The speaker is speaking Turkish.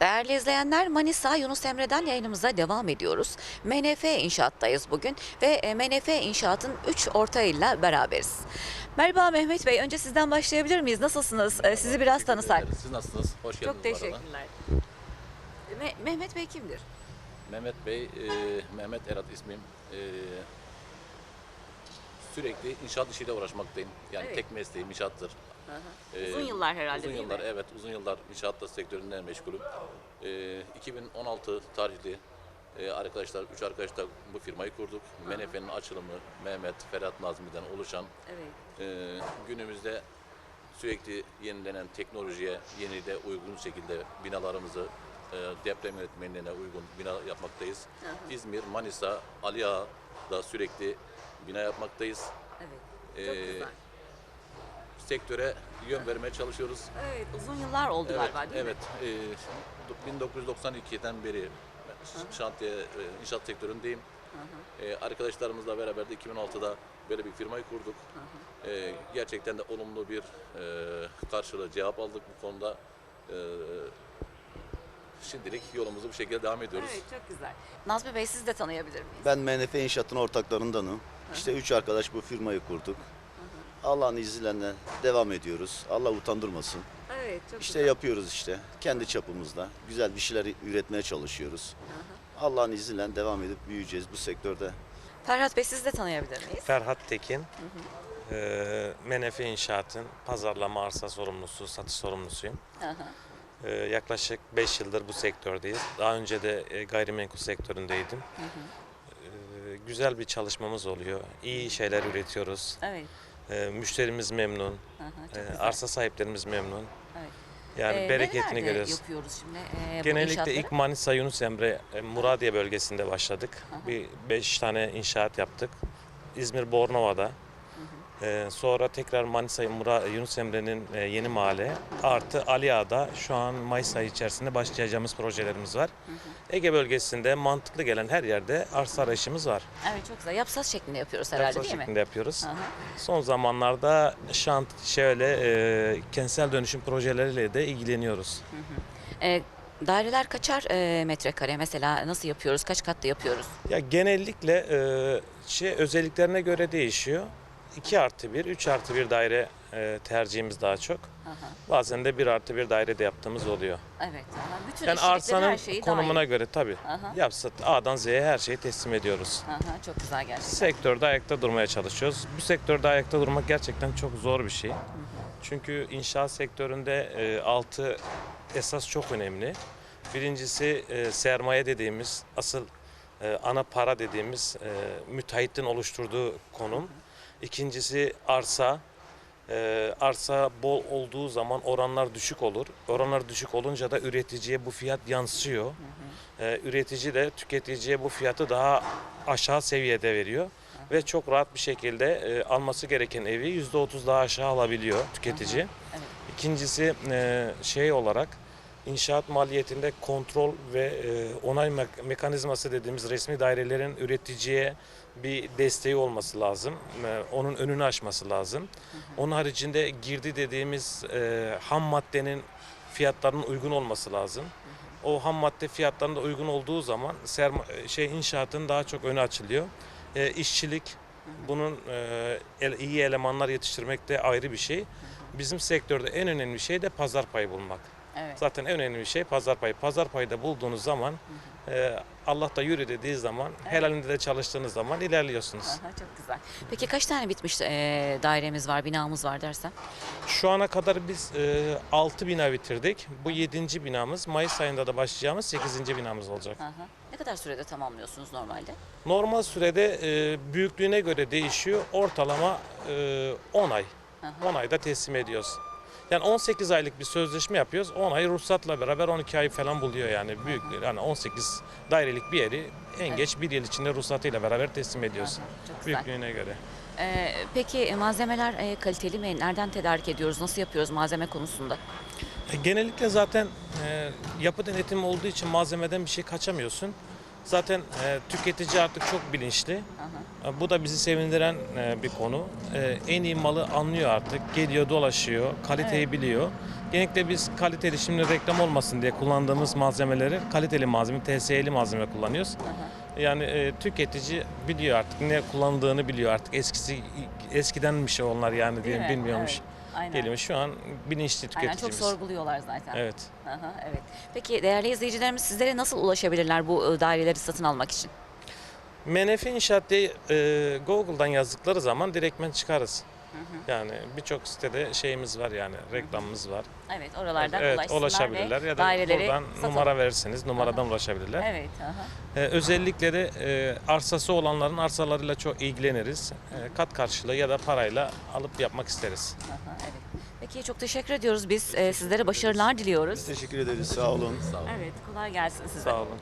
Değerli izleyenler Manisa Yunus Emre'den yayınımıza devam ediyoruz. MNF İnşaat'tayız bugün ve e, MNF İnşaat'ın 3 ortağıyla beraberiz. Merhaba Mehmet Bey, önce sizden başlayabilir miyiz? Nasılsınız? E, Sizi biraz tanısak. Siz nasılsınız? Hoş geldiniz Çok teşekkürler. Me- Mehmet Bey kimdir? Mehmet Bey, e, Mehmet Erat ismim. E, sürekli inşaat işiyle uğraşmaktayım. Yani Evet. tek mesleğim inşaattır. E, Uzun yıllar herhalde Uzun değil yıllar, mi? evet. Uzun yıllar inşaatta sektöründen meşgulüm. E, 2016 tarihli e, arkadaşlar, üç arkadaşla bu firmayı kurduk. MNF'nin açılımı Mehmet, Ferhat Nazmi'den oluşan Evet. e, günümüzde sürekli yenilenen teknolojiye yeni de uygun şekilde binalarımızı e, deprem yönetmenliğine uygun bina yapmaktayız. İzmir, Manisa, Ali Ağa'da sürekli bina yapmaktayız. Evet. Çok Ee, güzel. Sektöre yön vermeye çalışıyoruz. Evet, uzun yıllar oldu galiba değil evet. mi? E, 1992'den beri şantiye, e, inşaat sektöründeyim. E, arkadaşlarımızla beraber de 2006'da böyle bir firmayı kurduk. E, gerçekten de olumlu bir e, karşılığı cevap aldık bu konuda. E, şimdilik yolumuzu bu şekilde devam ediyoruz. Evet, çok güzel. Nazmi Bey siz de tanıyabilir miyiz? Ben MNF İnşaat'ın ortaklarındanım. İşte üç arkadaş bu firmayı kurduk. Allah'ın izniyle devam ediyoruz. Allah utandırmasın. Evet, çok İşte yapıyoruz işte. Kendi çapımızda. Güzel bir şeyler üretmeye çalışıyoruz. Allah'ın izniyle devam edip büyüyeceğiz bu sektörde. Ferhat Bey siz de tanıyabilir miyiz? Ferhat Tekin, eee Menefe İnşaat'ın pazarlama arsa sorumlusu, satış sorumlusuyum. Hı hı. Eee, yaklaşık 5 yıldır bu sektördeyiz. Daha önce de e, gayrimenkul sektöründeydim. Eee, güzel bir çalışmamız oluyor. İyi şeyler üretiyoruz. Evet. Eee, müşterimiz memnun, Hı hı, güzel. arsa sahiplerimiz memnun. Evet. Yani Ee, bereketini görüyoruz. yapıyoruz şimdi ee, bu Genellikle ilk Manisa Yunus Emre e, Muradiye bölgesinde başladık. Bir beş tane inşaat yaptık. İzmir Bornova'da. Ee, sonra tekrar Manisa Mura- Yunus Emre'nin e, yeni mahalle artı Ali Ağa'da şu an Mayıs ayı içerisinde başlayacağımız projelerimiz var. Ege bölgesinde mantıklı gelen her yerde arsa arayışımız var. Evet çok güzel. Yapsaz şeklinde yapıyoruz herhalde Yapsa değil mi? şeklinde yapıyoruz. Hı hı. Son zamanlarda şant şöyle e, kentsel dönüşüm projeleriyle de ilgileniyoruz. Ee, daireler kaçar ee, metrekare mesela nasıl yapıyoruz? Kaç katlı yapıyoruz? Ya genellikle e, şey özelliklerine göre değişiyor. 2 artı 1, 3 artı 1 daire e, tercihimiz daha çok. Hı hı. Bazen de 1 artı 1 daire de yaptığımız oluyor. Evet. Ama bütün Yani arsanın her şeyi konumuna dahil. göre tabii. Aha. Yapsa A'dan Z'ye her şeyi teslim ediyoruz. Hı hı, çok güzel gerçekten. Sektörde ayakta durmaya çalışıyoruz. Bu sektörde ayakta durmak gerçekten çok zor bir şey. Çünkü inşaat sektöründe e, altı esas çok önemli. Birincisi e, sermaye dediğimiz asıl e, ana para dediğimiz e, müteahhitin oluşturduğu konum. İkincisi arsa. E, arsa bol olduğu zaman oranlar düşük olur. Oranlar düşük olunca da üreticiye bu fiyat yansıyor. E, üretici de tüketiciye bu fiyatı daha aşağı seviyede veriyor ve çok rahat bir şekilde e, alması gereken evi %30 daha aşağı alabiliyor tüketici. Evet. İkincisi e, şey olarak inşaat maliyetinde kontrol ve e, onay mek- mekanizması dediğimiz resmi dairelerin üreticiye bir desteği olması lazım. E, Onun önünü açması lazım. Onun haricinde girdi dediğimiz e, ham maddenin fiyatlarının uygun olması lazım. O ham madde fiyatlarında uygun olduğu zaman serma- şey inşaatın daha çok önü açılıyor. E, işçilik, bunun e, iyi elemanlar yetiştirmek de ayrı bir şey. Bizim sektörde en önemli şey de pazar payı bulmak. Evet. Zaten en önemli şey pazar payı. Pazar payı da bulduğunuz zaman e, Allah da yürü dediği zaman helalinde de çalıştığınız zaman ilerliyorsunuz. Aha, çok güzel. Peki kaç tane bitmiş ee, dairemiz var, binamız var dersen? Şu ana kadar biz e, 6 bina bitirdik. Bu 7. binamız. Mayıs ayında da başlayacağımız 8. binamız olacak. Hı. Ne kadar sürede tamamlıyorsunuz normalde? Normal sürede e, büyüklüğüne göre değişiyor. Ortalama e, 10 ay. Hı. 10 ayda teslim ediyoruz. Yani 18 aylık bir sözleşme yapıyoruz. 10 ay ruhsatla beraber 12 ay falan buluyor yani büyük yani 18 dairelik bir yeri en geç bir yıl içinde ruhsatıyla beraber teslim ediyoruz. Çok güzel. Büyüklüğüne göre. Ee, peki malzemeler e, kaliteli mi? Nereden tedarik ediyoruz? Nasıl yapıyoruz malzeme konusunda? E, Genellikle zaten e, yapı denetimi olduğu için malzemeden bir şey kaçamıyorsun. Zaten e, tüketici artık çok bilinçli. E, Bu da bizi sevindiren e, bir konu. E, en iyi malı anlıyor artık. Geliyor, dolaşıyor, kaliteyi biliyor. Genellikle biz kaliteli şimdi reklam olmasın diye kullandığımız malzemeleri kaliteli malzeme, TSE'li malzeme kullanıyoruz. Yani e, tüketici biliyor artık ne kullandığını biliyor artık eskisi eskiden bir şey onlar yani diye mi? bilmiyormuş. Evet, aynen. Kelime şu an bilinçli Aynen çok tüketicimiz. sorguluyorlar zaten. Evet. Aha, evet. Peki değerli izleyicilerimiz sizlere nasıl ulaşabilirler bu e, daireleri satın almak için? MNF İnşaat diye e, Google'dan yazdıkları zaman direktmen çıkarız. Yani birçok sitede şeyimiz var yani reklamımız var. Evet oralardan evet, ulaşabilirler ve ya da daireleri buradan satın- numara verirseniz numaradan ulaşabilirler. Evet. Aha. Ee, özellikle de e, arsası olanların arsalarıyla çok ilgileniriz. E, kat karşılığı ya da parayla alıp yapmak isteriz. Aha, evet. Peki çok teşekkür ediyoruz biz. e, sizlere başarılar diliyoruz. Teşekkür ederiz. Sağ olun. Evet kolay gelsin size. Sağ olun.